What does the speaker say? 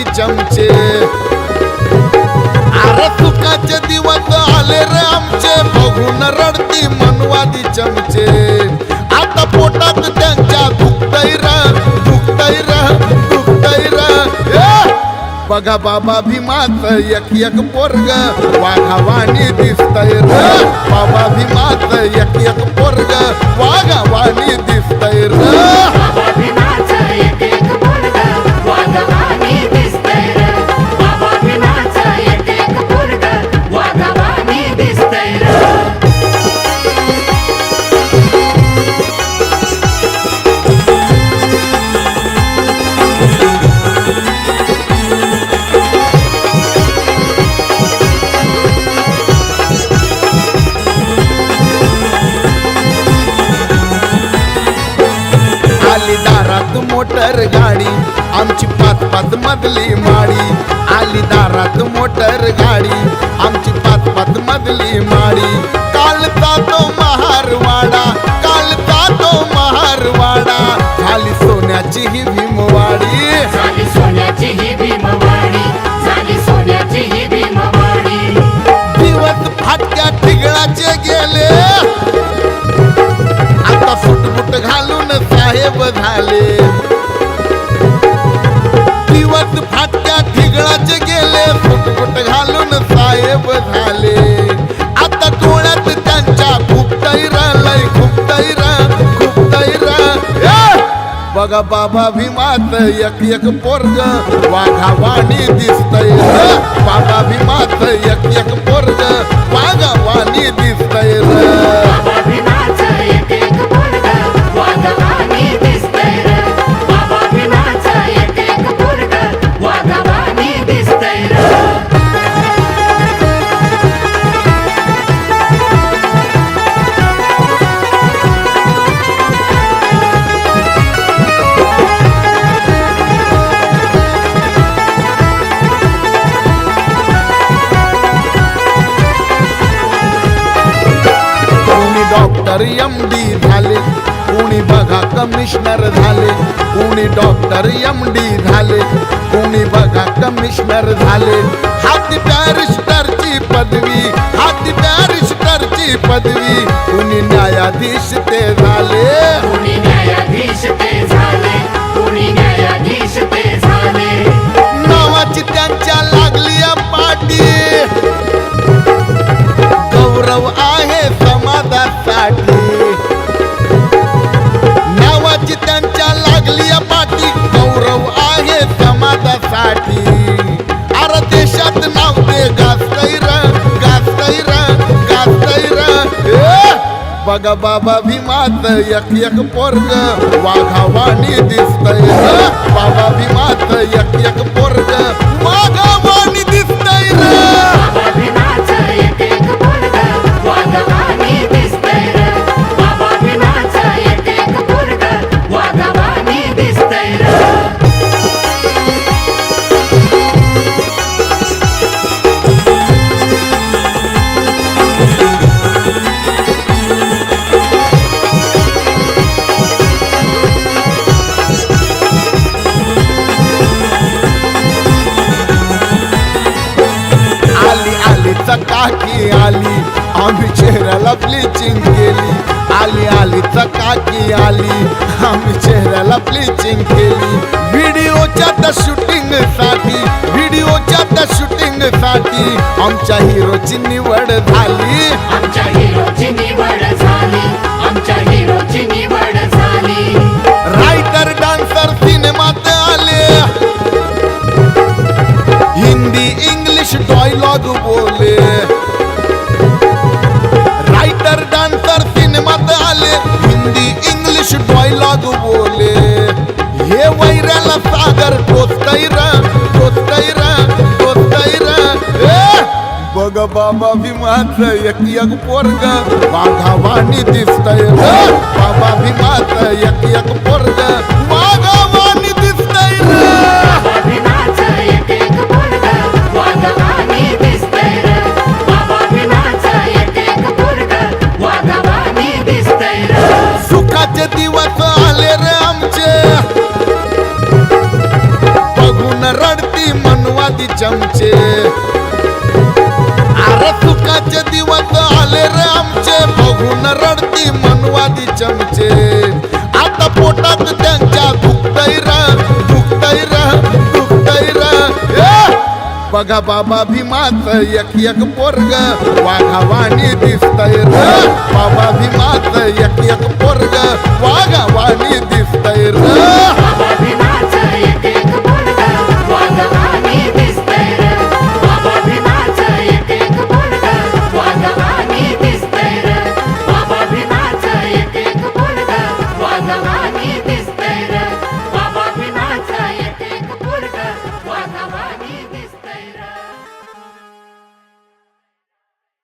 मनवादी चमचे। अरे सुखाचे दिवस आले रे आमचे, बघून रडती मनवादी चमचे। आता पोटात त्यांच्या दुखतय र दुखतय र दुखतय र! बघा बाबा भीमाच एक एक पोरग वाघावाणी दिसतय र। बाबा भीमाच एक एक पोरग वाघावाणी दिसतय मोटर गाडी. आमची पाच पाच मधली माडी. आली दारात मोटर गाडी. आमची पाच पाच मधली माडी. काल तो महारवाडा. काल तो महारवाडा. खाली सोन्याची ही साहेब झाले दिवस फाटक्या ठिगळाचे गेले फुटफुट घालून साहेब झाले आता डोळ्यात त्यांच्या खूप तैरा लय खूप तैरा खूप तैरा बघा बाबा भीमात एक एक पोरग वाघावाणी दिसतय. बाबा भीमात एक एक డాక్టర్ ఎండి कमिशनर झाले. कोणी डॉक्टर एम डी झाले. कोणी बघा कमिशनर झाले. हाती बॅरिस्टरची पदवी हाती बॅरिस्टरची पदवी. कोणी न्यायाधीश ते झाले. कोणी न्यायाधीश ते झाले. कोणी न्यायाधीश ते झाले. नावाची त्यांच्या लागली या पाठी. गौरव आहे समाजासाठी. बघा बाबा भीमात एक एक पोरग वाघावाणी दिसतय. बाबा आली. आम्ही चेहऱ्याला ब्लिचिंग केली. आली आली चकाकी आली. आम्ही चेहऱ्याला ब्लिचिंग केली. व्हिडिओच्या त्या शूटिंगसाठी व्हिडिओच्या त्या शूटिंगसाठी आमच्या हिरोची निवड झाली. आमच्या हिरोची इंग्लिश बोले। हे वैराला सागर टोचतैर टोचतैर टोचतैर बघ बाबा भीमाच एक एक पोरग वाघावाणी दिसतय बाबा भीमाच एक एक पोरग अरे सुखाचे दिवस आले रे आमचे, बघून रडती मनवादी चमचे. आता पोटात त्यांच्या दुखतय र दुखतय र दुखतय र. बघा बाबा भीमात एक एक पोरग वाघावाणी दिसतय र. बाबा भीमात एक एक पोरग वाघावाणी दिसत